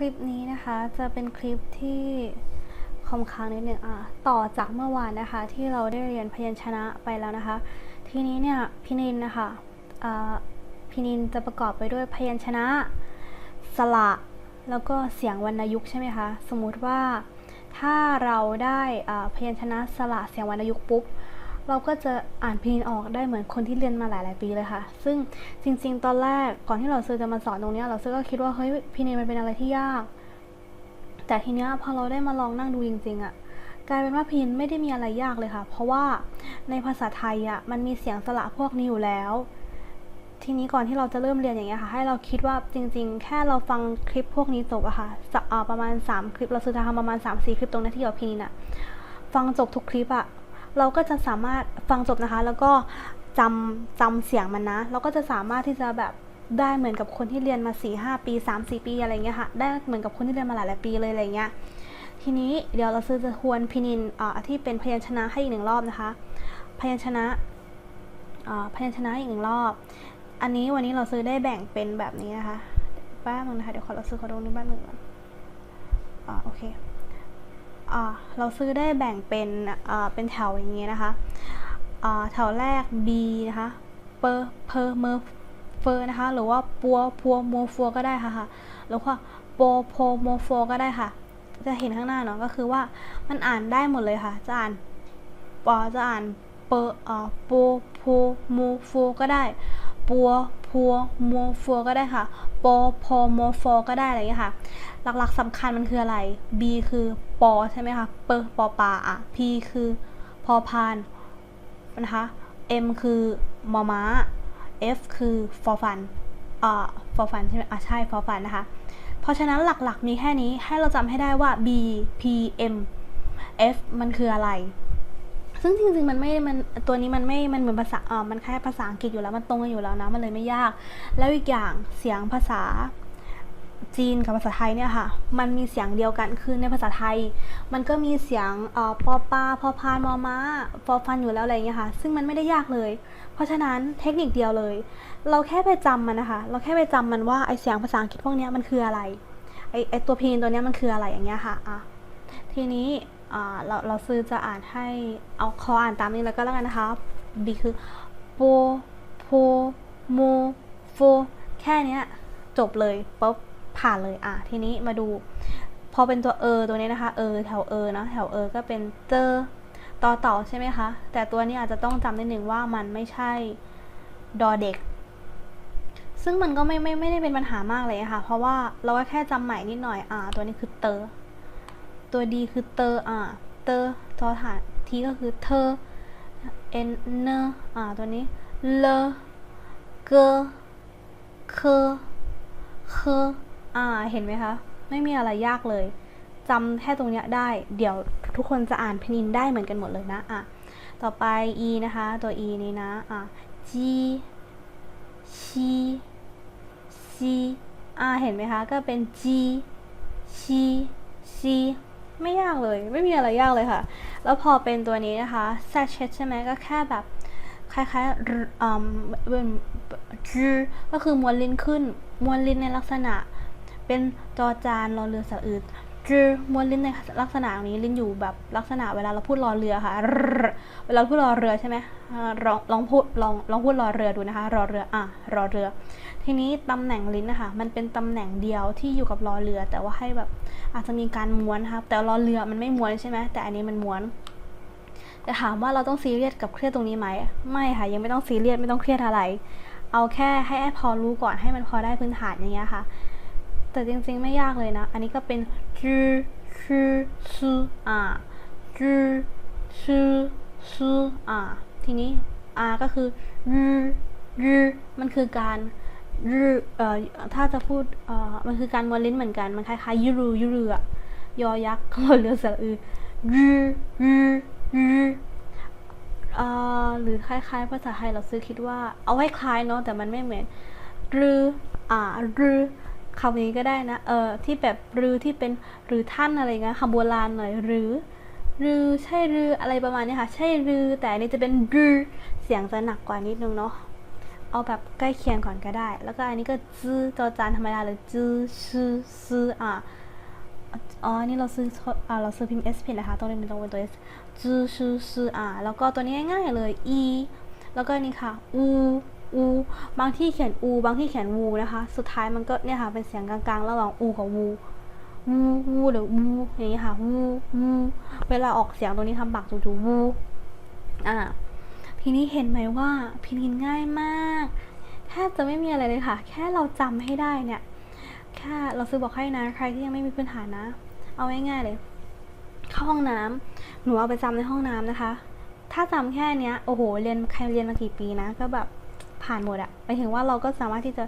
คลิปนี้นะคะจะเป็นคลิปที่คมค้างนิดนึงอะต่อจากเมื่อวานนะคะ ที่เราได้เรียนพยัญชนะไปแล้วนะคะ ทีนี้เนี่ยพินินนะคะพินินจะประกอบไปด้วยพยัญชนะ สระแล้วก็เสียงวรรณยุกต์ใช่ไหมคะ สมมุติว่าถ้าเราได้พยัญชนะสระเสียงวรรณยุกต์ปุ๊บ เราก็จะอ่านเพินินออกได้เหมือนคนที่เรียนมาหลาย ๆ ปีเลยค่ะ ซึ่งจริง ๆ ตอนแรกก่อนที่เราซื้อจะมาสอนตรงนี้เราซื้อก็คิดว่าเฮ้ยพินินมันเป็นอะไรที่ยาก แต่ทีเนี้ยพอเราได้มาลองนั่งดูจริง ๆอะกลายเป็นว่าพินไม่ได้มีอะไรยากเลยค่ะ เพราะว่าในภาษาไทยอะมันมีเสียงสระพวกนี้อยู่แล้ว ทีนี้ก่อนที่เราจะเริ่มเรียนอย่างเงี้ยค่ะ ให้เราคิดว่าจริง ๆ แค่เราฟังคลิปพวกนี้จบอะค่ะสักอ่าประมาณ 3 คลิปเราซื้อจะทำประมาณ3-4คลิปตรงนี้ที่เกี่ยวกับพินินอะฟังจบทุกคลิปอะ เราก็จะสามารถฟังจบนะคะ แล้วก็จำจำเสียงมันนะ เราก็จะสามารถที่จะแบบได้เหมือนกับคนที่เรียนมา4-5ปี3-4 ปีอะไรเงี้ยค่ะ ได้เหมือนกับคนที่เรียนมาหลายๆปีเลยอะไรเงี้ย ทีนี้เดี๋ยวเราซื้อจะทวนพินินอ่าที่เป็นพยัญชนะให้อีกหนึ่งรอบนะคะ พยัญชนะอ่าพยัญชนะอีกหนึ่งรอบ อันนี้วันนี้เราซื้อได้แบ่งเป็นแบบนี้นะคะแป๊บนึงนะคะ เดี๋ยวขอเราซื้อขอดูนี่บ้านหนึ่งก่อนอ่าโอเค เราซื้อได้แบ่งเป็นเป็นแถวอย่างนี้นะคะแถวแรก B นะคะเปอร์เพอร์เมอร์เฟอร์นะคะ หรือว่าปัวพัวโมฟัวก็ได้ค่ะค่ะหรือว่าโปโพโมฟัวก็ได้ค่ะ จะเห็นข้างหน้าเนาะก็คือว่ามันอ่านได้หมดเลยค่ะ จะอ่านปอจะอ่านเปออ่าโปโพโมฟัวก็ได้ ปัวพัวโมฟัวก็ได้ค่ะปอพโมฟอก็ได้อะไรอย่างเงี้ยค่ะ หลักๆสำคัญมันคืออะไร B คือปอใช่ไหมคะเปอปอปาอะ P คือพอพานนะคะ M คือมอม้า F คือฟอฟันอ่าฟอฟันใช่ไหมอะใช่ฟอฟันนะคะ เพราะฉะนั้นหลักๆมีแค่นี้ให้เราจำให้ได้ว่า B P M F มันคืออะไร ซึ่งจริงๆ มันไม่ มันตัวนี้มันไม่ มันเหมือนภาษาเออมันแค่ภาษาอังกฤษอยู่แล้ว มันตรงกันอยู่แล้วนะ มันเลยไม่ยาก แล้วอีกอย่างเสียงภาษา จีนกับภาษาไทยเนี่ยค่ะ มันมีเสียงเดียวกัน คือในภาษาไทย มันก็มีเสียงออปอปาพอพานมอม้าฟอฟันอยู่แล้วอะไรอย่างเงี้ยค่ะ ซึ่งมันไม่ได้ยากเลย เพราะฉะนั้นเทคนิคเดียวเลย เราแค่ไปจำมันนะคะ เราแค่ไปจำมันว่าไอเสียงภาษาอังกฤษพวกเนี้ยมันคืออะไร ไอไอตัวพีนตัวเนี้ยมันคืออะไรอย่างเงี้ยค่ะอะทีนี้เราเราซื้อจะอ่านให้เอาคออ่านตามนี้แล้วก็แล้วกันนะคะ B คือโปโพโมโฟแค่เนี้ยจบเลยปุ๊บ ผ่านเลยอะทีนี้มาดู พอเป็นตัวเออตัวนี้นะคะเออแถวเออเนาะแถวเออก็เป็นเจอต่อต่าใช่ไหมคะ แต่ตัวนี้อาจจะต้องจำนิดหนึ่งว่ามันไม่ใช่ดอเด็ก ซึ่งมันก็ไม่ไม่ไม่ได้เป็นปัญหามากเลยะค่ะ เพราะว่าเราก็แค่จำใหม่นิดหน่อยอ่าตัวนี้คือเตอตัวดีคือเตออ่าเตอทอฐานทีก็คือเธอเอ็นเนอ่าตัวนี้เลเกเคเค อ่าเห็นไหมคะ ไม่มีอะไรยากเลยจำแค่ตรงเนี้ยได้ เดี๋ยวทุกคนจะอ่านพนินได้เหมือนกันหมดเลยนะอะต่อไป e นะคะ ตัว e นี้นะอะ g ชีซีอ่าเห็นไหมคะ ก็เป็น g ชีซีไม่ยากเลย ไม่มีอะไรยากเลยค่ะ แล้วพอเป็นตัวนี้นะคะ s a c h e t ใช่ไหมก็แค่แบบคล้ายๆอืมเป็นจืก็คือมวนลิ้นขึ้น มวนลิ้นในลักษณะ เป็นจอจานรอเรือสระอืดจืมวนลิ้นในลักษณะนี้ลิ้นอยู่แบบลักษณะเวลาเราพูดรอเรือค่ะ เวลาพูดรอเรือใช่ไหมลองลองพูดลองลองพูดรอเรือดูนะคะ รอเรืออะรอเรือ ทีนี้ตำแหน่งลิ้นนะคะมันเป็นตำแหน่งเดียวที่อยู่กับรอเรือ แต่ว่าให้แบบอาจจะมีการม้วนนะคะแต่รอเรือมันไม่ม้วนใช่ไหมแต่อันนี้มันม้วนจะถามว่าเราต้องซีเรียสกับเครียดตรงนี้ไหมไม่ค่ะยังไม่ต้องซีเรียสไม่ต้องเครียดอะไร เอาแค่ให้พอรู้ก่อนให้มันพอได้พื้นฐานอย่างเงี้ยค่ะ แต่จริงๆไม่ยากเลยนะ อันนี้ก็เป็นจืชืซูอ่าจืชืซูอ่าทีนี้อาก็คือรืรืมันคือการรืเอ่อถ้าจะพูดเอ่อมันคือการมวนลิ้นเหมือนกัน มันคล้ายๆยูรูยูรูอะยอยักษ์รอเรือสระอือรืรืรืเอ่อหรือคล้ายๆภาษาไทยเราซื้อคิดว่าเอาไว้คล้ายเนาะแต่มันไม่เหมือนรืออ่ารือ คำนี้ก็ได้นะ เออที่แบบรือที่เป็นหรือท่านอะไรเงี้ยคำโบราณหน่อยหรือ รือใช่รืออะไรประมาณนี้ค่ะ ใช่รือแต่อันนี้จะเป็นรือเสียงจะหนักกว่านิดนึงเนาะเอาแบบใกล้เคียงก่อนก็ได้ แล้วก็อันนี้ก็จื้อจอจานธรรมดาเลยจื้อชื่อซื้ออะอ๋ออันนี่เราซื้ออ่าเราซื้อพิมพ์ S ผิดนะคะตรงนี้มันต้องเป็นตัว S จื้อชื่อซื้ออะแล้วก็ตัวนี้ง่ายๆเลย E แล้วก็นนี่ค่ะอู อู บางที่เขียนอู บางที่เขียนวูนะคะ สุดท้ายมันก็เนี่ยค่ะเป็นเสียงกลางๆระหว่างอูกับวูวูวูหรือวูอย่างนี้ค่ะวูวูเวลาออกเสียงตรงนี้ทำปากจู่ๆวูอ่าทีนี้เห็นไหมว่าพินินง่ายมากแทบจะไม่มีอะไรเลยค่ะ แค่เราจำให้ได้เนี่ยแค่เราซื้อบอกให้นะใครที่ยังไม่มีพื้นฐานนะ เอาง่ายๆเลย เข้าห้องน้ำหนูเอาไปจำในห้องน้ำนะคะ ถ้าจำแค่เนี้ยโอ้โหเรียนใครเรียนมากี่ปีนะ ก็แบบ ผ่านหมดอะหมายถึงว่าเราก็สามารถที่จะ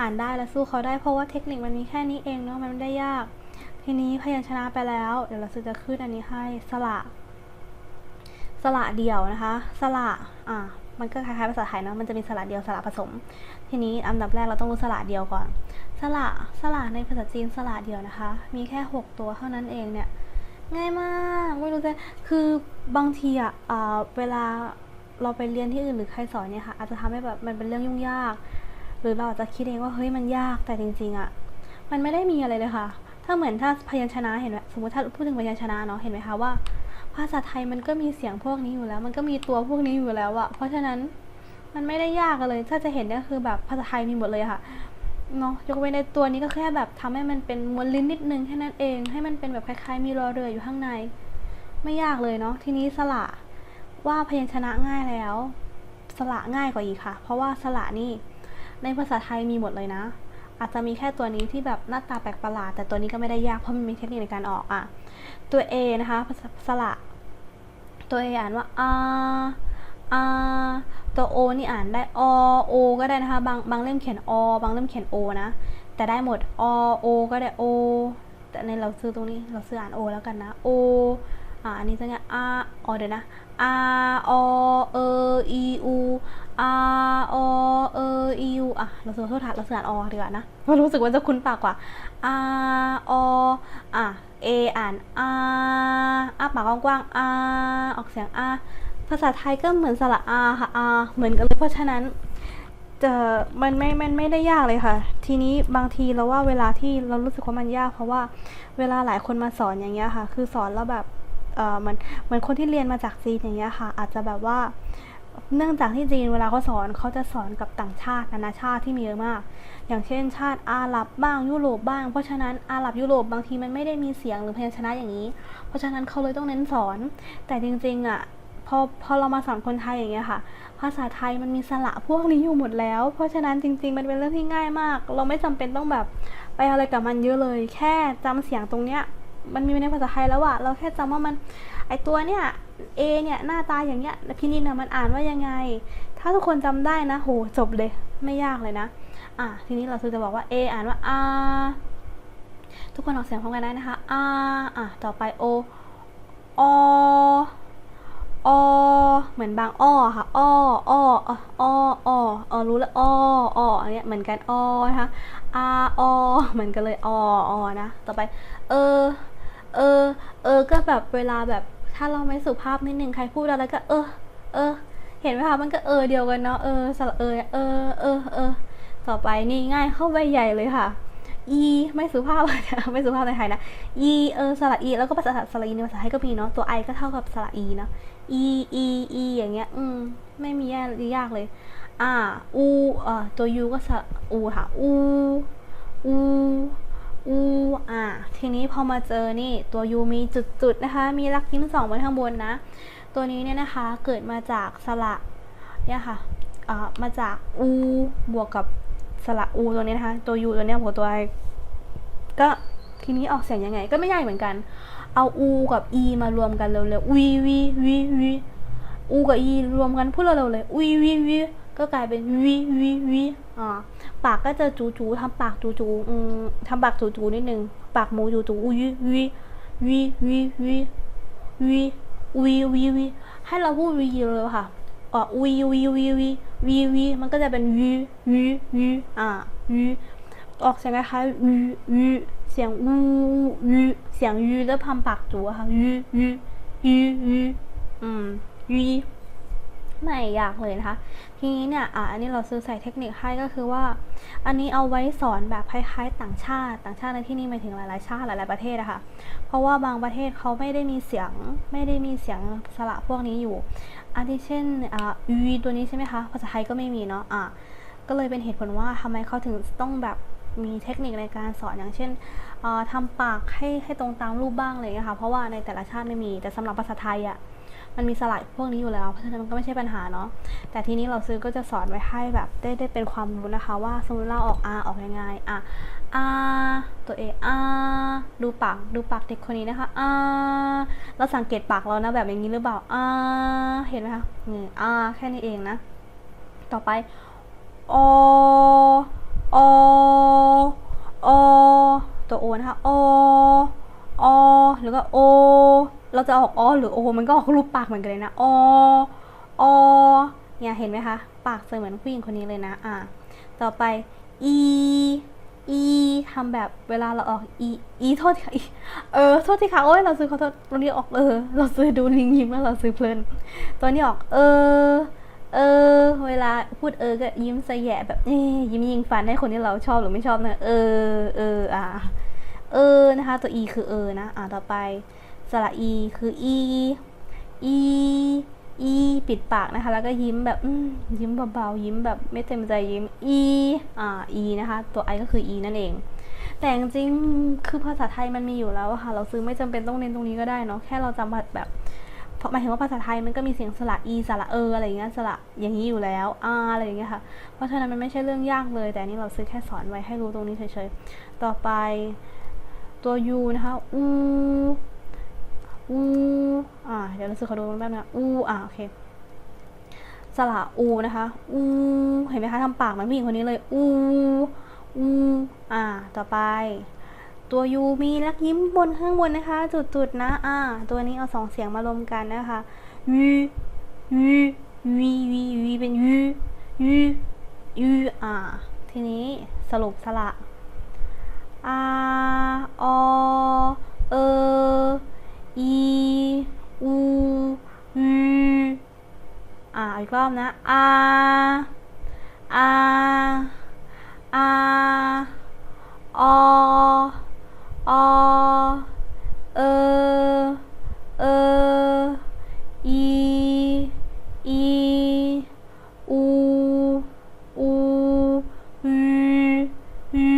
อ่านได้และสู้เขาได้ เพราะว่าเทคนิคมันมีแค่นี้เองเนาะมันไม่ได้ยาก ทีนี้พยัญชนะไปแล้ว เดี๋ยวเราซื้อจะขึ้นอันนี้ให้สระสระเดี่ยวนะคะ สระอ่ามันก็คล้ายๆภาษาไทยเนาะมันจะมีสระเดียวสระผสม ทีนี้อันดับแรกเราต้องรู้สระเดียวก่อน สระสระในภาษาจีนสระเดียวนะคะ มีแค่ 6 ตัวเท่านั้นเองเนี่ยง่ายมากไม่รู้จะคือบางทีอะเวลา เราไปเรียนที่อื่นหรือใครสอนเนี่ยค่ะอาจจะทำให้แบบมันเป็นเรื่องยุ่งยาก หรือเราอาจจะคิดเองว่าเฮ้ยมันยากแต่จริงๆอะมันไม่ได้มีอะไรเลยค่ะ ถ้าเหมือนถ้าพยัญชนะเห็นไหมสมมติถ้าพูดถึงพยัญชนะเนาะเห็นไหมคะว่า ภาษาไทยมันก็มีเสียงพวกนี้อยู่แล้ว มันก็มีตัวพวกนี้อยู่แล้วอะเพราะฉะนั้นมันไม่ได้ยากเลย ถ้าจะเห็นก็คือแบบภาษาไทยมีหมดเลยค่ะเนาะยกเว้นในตัวนี้ก็แค่แบบทำให้มันเป็นมวลลิ้นนิดนึงแค่นั้นเอง ให้มันเป็นแบบคล้ายๆ มีรอเรืออยู่ข้างใน ไม่ยากเลยเนาะทีนี้สระ ว่าพยัญชนะง่ายแล้ว สระง่ายกว่าอีกค่ะ เพราะว่าสระนี่ในภาษาไทยมีหมดเลยนะ อาจจะมีแค่ตัวนี้ที่แบบหน้าตาแปลกประหลาด แต่ตัวนี้ก็ไม่ได้ยากเพราะมันมีเทคนิคในการออกอะ ตัว A นะคะสระ ตัว A อ่านว่าอาอาตัว O นี่อ่านได้อ O ก็ได้นะคะ บางบางเล่มเขียนอบางเล่มเขียน O นะ แต่ได้หมดอ O ก็ได้ O แต่ในเราซื้อตรงนี้เราซื้ออ่าน O แล้วกันนะ O อ่าอันนี้จะไงอาอเดี๋ยวนะ a o e i u a o e i u อะเราซื้อโทษทัดเราซื้ออ่านอดีกว่านะเพราะรู้สึกว่าจะคุ้นปากกว่า a o อะ a อ่าน a อะปากกว้างๆ a ออกเสียง a ภาษาไทยก็เหมือนสระ a ค่ะ a เหมือนกันเลยเพราะฉะนั้นจะมันไม่ มันไม่ได้ยากเลยค่ะ ทีนี้บางทีเราว่าเวลาที่เรารู้สึกว่ามันยาก เพราะว่าเวลาหลายคนมาสอนอย่างเงี้ยค่ะ คือสอนแล้วแบบ เออมันเหมือนคนที่เรียนมาจากจีนอย่างเงี้ยค่ะ อาจจะแบบว่าเนื่องจากที่จีนเวลาเขาสอนเขาจะสอนกับต่างชาตินานาชาติที่มีเยอะมาก อย่างเช่น ชาติอาหรับบ้างยุโรปบ้าง เพราะฉะนั้นอาหรับยุโรปบางทีมันไม่ได้มีเสียงหรือพยัญชนะอย่างนี้ เพราะฉะนั้นเขาเลยต้องเน้นสอน แต่จริงๆอะพอพอเรามาสอนคนไทยอย่างเงี้ยค่ะ ภาษาไทยมันมีสระพวกนี้อยู่หมดแล้ว เพราะฉะนั้นจริง ๆ มันเป็นเรื่องที่ง่ายมาก เราไม่จำเป็นต้องแบบไปอะไรกับมันเยอะเลย แค่จำเสียงตรงเนี้ย มันมีในภาษาไทยแล้วอะเราแค่จำว่ามันไอตัวเนี้ย A เนี่ยหน้าตาอย่างเงี้ยพินิจนะมันอ่านว่ายังไง ถ้าทุกคนจำได้นะโหจบเลยไม่ยากเลยนะ อะทีนี้เราจะบอกว่า A อ่านว่า R ทุกคนออกเสียงพร้อมกันได้นะคะ R อะต่อไป O O O เหมือนบางอ้อค่ะอ้ออ้ออ้ออ้อออรู้แล้วอ้ออ้ออันเนี้ยเหมือนกันอ้อนะคะ R O เหมือนกันเลยอออนะ ต่อไป เออ เออ เออ ก็แบบเวลาแบบถ้าเราไม่สุภาพนิดนึงใครพูดอะไรก็ เออ เออ เห็นไหมคะมันก็เออเดียวกันเนาะเออสระเออเออเออเออต่อไปนี่ง่ายเข้าไปใหญ่เลยค่ะ e ไม่สุภาพไม่สุภาพในไทยนะ e เออสระ e แล้วก็ภาษาสระ e ในภาษาไทยก็มีเนาะตัว i ก็เท่ากับสระ e นาะ e e e อย่างเงี้ย อืม ไม่มียากยากเลยอ่า u เอ่อตัว u ก็สระ u ค่ะ u u อูอ่าทีนี้พอมาเจอนี่ตัว u มีจุดๆนะคะ มีลักยิ้มสองไว้ข้างบนนะ ตัวนี้เนี่ยนะคะเกิดมาจากสระเนี่ยค่ะอ่ามาจาก u บวกกับสระ u ตัวนี้นะคะ ตัว u ตัวเนี้ยบวกตัว i ก็ทีนี้ออกเสียงยังไง ก็ไม่ยากเหมือนกัน เอา u กับ e มารวมกันเร็วๆ v v v v u กับ e รวมกันพูดเร็วๆเลย v v v ก็กลายเป็น v v v อ่า ปากก็จะจูจูทำปากจูจูอืมทำปากจูจูนิดนึง ปากหมูจูจูอุยวีวีวีวีวีวีวีวีให้เราพูดวีเลยค่ะอ๋อวีวีวีวีวีวีมันก็จะเป็นวีวีวีอ่าวีออกเสียงคล้ายๆวีวีเสียงอูวีเสียงวีแล้วทำปากจูค่ะวีวีวีวีอืมวี ไม่ยากเลยนะคะ ทีนี้เนี่ยอะอันนี้เราซื้อใส่เทคนิคให้ก็คือว่า อันนี้เอาไว้สอนแบบคล้ายๆ ต่างชาติ ต่างชาติในที่นี้หมายถึงหลายๆชาติหลายๆประเทศอะคะเพราะว่าบางประเทศเขาไม่ได้มีเสียงไม่ได้มีเสียงสระพวกนี้อยู่อันที่เช่นอ่าอูตัวนี้ใช่ไหมคะภาษาไทยก็ไม่มีเนาะอะก็เลยเป็นเหตุผลว่าทำไมเขาถึงต้องแบบมีเทคนิคในการสอนอย่างเช่นอ่าทำปากให้ให้ตรงตามรูปบ้างอะไรอย่างเลยค่ะเพราะว่าในแต่ละชาติไม่มีแต่สำหรับภาษาไทยอะ มันมีสระพวกนี้อยู่แล้ว เพราะฉะนั้นมันก็ไม่ใช่ปัญหาเนาะ แต่ทีนี้เราซื้อก็จะสอนไว้ให้แบบได้ได้เป็นความรู้นะคะ ว่าสมมติเราออก R ออกยังไงอะอาตัวเออาดูปากดูปากเด็กคนนี้นะคะอาเราสังเกตปากเรานะแบบอย่างนี้หรือเปล่าอาเห็นไหมคะนี่อาแค่นี้เองนะ ต่อไปอออตัวโอนะคะออหรือก็โอ เราจะออกอ้อหรือโอ มันก็ออกรูปปากเหมือนกันเลยนะอออเนี่ยเห็นไหมคะ ปากเสมือนผู้หญิงคนนี้เลยนะ อ่า ต่อไปอีอีทำแบบเวลาเราออกอีอีโทษค่ะอีเออโทษทีค่ะโอ้ยเราซื้อขอโทษตัวนี้ออกเออ เราซื้อดูลิงยิ้มแล้วเราซื้อเพลิน ตัวนี้ออก เออ เออ เวลาพูดเออก็ยิ้มสแย่แบบเอ๊ยยิ้มยิงฟันให้คนที่เราชอบหรือไม่ชอบนะเออเอออะเออนะคะ ตัวอีคือเออนะ อะต่อไป สระอีคืออีอีอีปิดปากนะคะ แล้วก็ยิ้มแบบยิ้มเบาๆยิ้มแบบไม่เต็มใจยิ้มอีอ่าอีนะคะ ตัวไอก็คืออีนั่นเอง แต่จริงคือภาษาไทยมันมีอยู่แล้วค่ะ เราซื้อไม่จำเป็นต้องเน้นตรงนี้ก็ได้เนาะแค่เราจำแบบหมายถึงว่าภาษาไทยมันก็มีเสียงสระอีสระเอออะไรอย่างเงี้ยสระอย่างนี้อยู่แล้วอาอะไรอย่างเงี้ยค่ะ เพราะฉะนั้นมันไม่ใช่เรื่องยากเลย แต่อันนี้เราซื้อแค่สอนไว้ให้รู้ตรงนี้เฉยๆต่อไปตัวยูนะคะอู อูอ่าเดี๋ยวเราซื้อขอดูแป๊บนะอูอ่าโอเคสระอูนะคะอูเห็นไหมคะทำปากเหมือนผู้หญิงคนนี้เลยอูอูอ่า ต่อไป ตัวยูมีลักยิ้มบนข้างบนนะคะ จุดๆนะ อ่า ตัวนี้เอาสองเสียงมารวมกันนะคะยูยูวีวีวีเป็นยูยูยูอ่า ทีนี้สรุปสระอาออ อีกรอบนะอาอาอาออเอเออีอีอูอูยูยู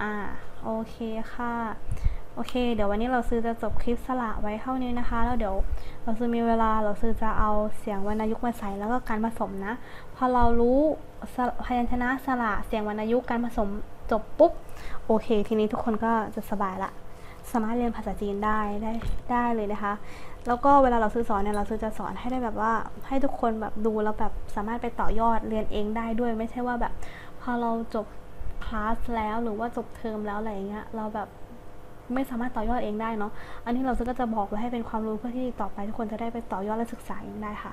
อ่าโอเคค่ะ โอเค เดี๋ยววันนี้เราซื้อจะจบคลิปสละไว้เท่านี้นะคะ แล้วเดี๋ยว เราซื้อมีเวลาเราซื้อจะเอาเสียงวรรณยุกต์มาใส่แล้วก็การผสมนะ พอเรารู้พยัญชนะสระเสียงวรรณยุกต์การผสมจบปุ๊บโอเค ทีนี้ทุกคนก็จะสบายละสามารถเรียนภาษาจีนได้ได้ได้เลยนะคะ แล้วก็เวลาเราซื้อสอนเนี่ยเราซื้อจะสอนให้ได้แบบว่าให้ทุกคนแบบดูแล้วแบบสามารถไปต่อยอดเรียนเองได้ด้วยไม่ใช่ว่าแบบพอเราจบคลาสแล้วหรือว่าจบเทอมแล้วอะไรอย่างเงี้ยเราแบบ ไม่สามารถต่อยอดเองได้เนาะ อันนี้เราก็จะบอกไว้ให้เป็นความรู้เพื่อที่ต่อไปทุกคนจะได้ไปต่อยอดและศึกษาเองได้ค่ะ